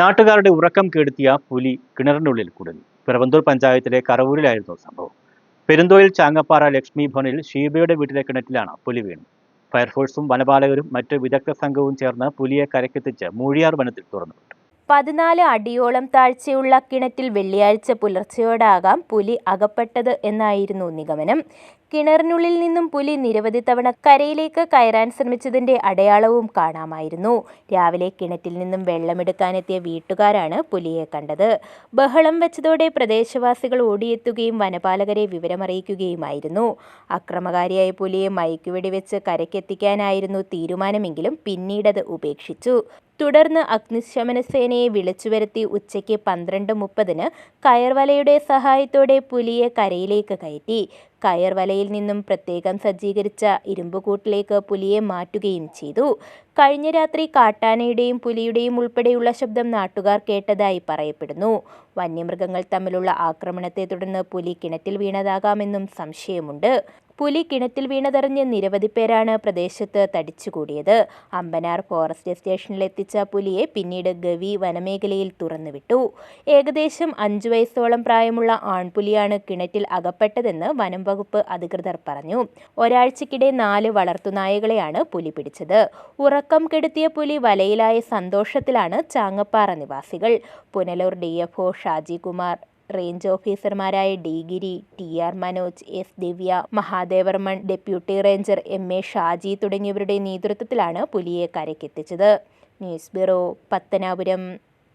നാട്ടുകാരുടെ ഉറക്കം കെടുത്തിയ പുലി കിണറിനുള്ളിൽ കുടുങ്ങി. പിറവന്തൂർ പഞ്ചായത്തിലെ കറവൂരിലായിരുന്നു സംഭവം. പെരുന്തോയിൽ ചാങ്ങപ്പാറ ലക്ഷ്മി ഭവനിൽ ഷീബയുടെ വീട്ടിലെ കിണറ്റിലാണ് പുലി വീണത്. ഫയർഫോഴ്സും വനപാലകരും മറ്റ് വിദഗ്ധ സംഘവും ചേർന്ന് പുലിയെ കരക്കെത്തിച്ച് മൂഴിയാർ വനത്തിൽ തുറന്നുവിട്ടു. പതിനാല് അടിയോളം താഴ്ചയുള്ള കിണറ്റിൽ വെള്ളിയാഴ്ച പുലർച്ചെയോടാകാം പുലി അകപ്പെട്ടത് എന്നായിരുന്നു നിഗമനം. കിണറിനുള്ളിൽ നിന്നും പുലി നിരവധി തവണ കരയിലേക്ക് കയറാൻ ശ്രമിച്ചതിന്റെ അടയാളവും കാണാമായിരുന്നു. രാവിലെ കിണറ്റിൽ നിന്നും വെള്ളമെടുക്കാനെത്തിയ വീട്ടുകാരാണ് പുലിയെ കണ്ടത്. ബഹളം വെച്ചതോടെ പ്രദേശവാസികൾ ഓടിയെത്തുകയും വനപാലകരെ വിവരമറിയിക്കുകയുമായിരുന്നു. അക്രമകാരിയായ പുലിയെ മയക്കുവെടിവെച്ച് കരയ്ക്കെത്തിക്കാനായിരുന്നു തീരുമാനമെങ്കിലും പിന്നീടത് ഉപേക്ഷിച്ചു. തുടർന്ന് അഗ്നിശമന സേനയെ വിളിച്ചുവരുത്തി ഉച്ചയ്ക്ക് പന്ത്രണ്ട് മുപ്പതിന് കയർവലയുടെ സഹായത്തോടെ പുലിയെ കരയിലേക്ക് കയറ്റി. കയർവലയിൽ നിന്നും പ്രത്യേകം സജ്ജീകരിച്ച ഇരുമ്പുകൂട്ടിലേക്ക് പുലിയെ മാറ്റുകയും ചെയ്തു. കഴിഞ്ഞ രാത്രി കാട്ടാനയുടെയും പുലിയുടെയും ഉൾപ്പെടെയുള്ള ശബ്ദം നാട്ടുകാർ കേട്ടതായി പറയപ്പെടുന്നു. വന്യമൃഗങ്ങൾ തമ്മിലുള്ള ആക്രമണത്തെ തുടർന്ന് പുലി കിണറ്റിൽ വീണതാകാമെന്നും സംശയമുണ്ട്. പുലി കിണറ്റിൽ വീണതറിഞ്ഞ് നിരവധി പേരാണ് പ്രദേശത്ത് തടിച്ചുകൂടിയത്. അമ്പനാർ ഫോറസ്റ്റ് സ്റ്റേഷനിലെത്തിച്ച പുലിയെ പിന്നീട് ഗവി വനമേഖലയിൽ തുറന്നുവിട്ടു. ഏകദേശം അഞ്ചു വയസ്സോളം പ്രായമുള്ള ആൺപുലിയാണ് കിണറ്റിൽ അകപ്പെട്ടതെന്ന് വനം വകുപ്പ് അധികൃതർ പറഞ്ഞു. ഒരാഴ്ചക്കിടെ നാല് വളർത്തുനായകളെയാണ് പുലി പിടിച്ചത്. ഉറക്കം കെടുത്തിയ പുലി വലയിലായ സന്തോഷത്തിലാണ് ചാങ്ങപ്പാറ നിവാസികൾ. Punalur D F Shaji Kumar range ഓഫീസർമാരായ D Giri T R Manoj S Divya Mahadevarman deputy ranger M A Shaji തുടങ്ങിയവരുടെ നേതൃത്വത്തിലാണ് പുലിയെ കരയ്ക്കെത്തിച്ചത്. News bureau Pathanapuram.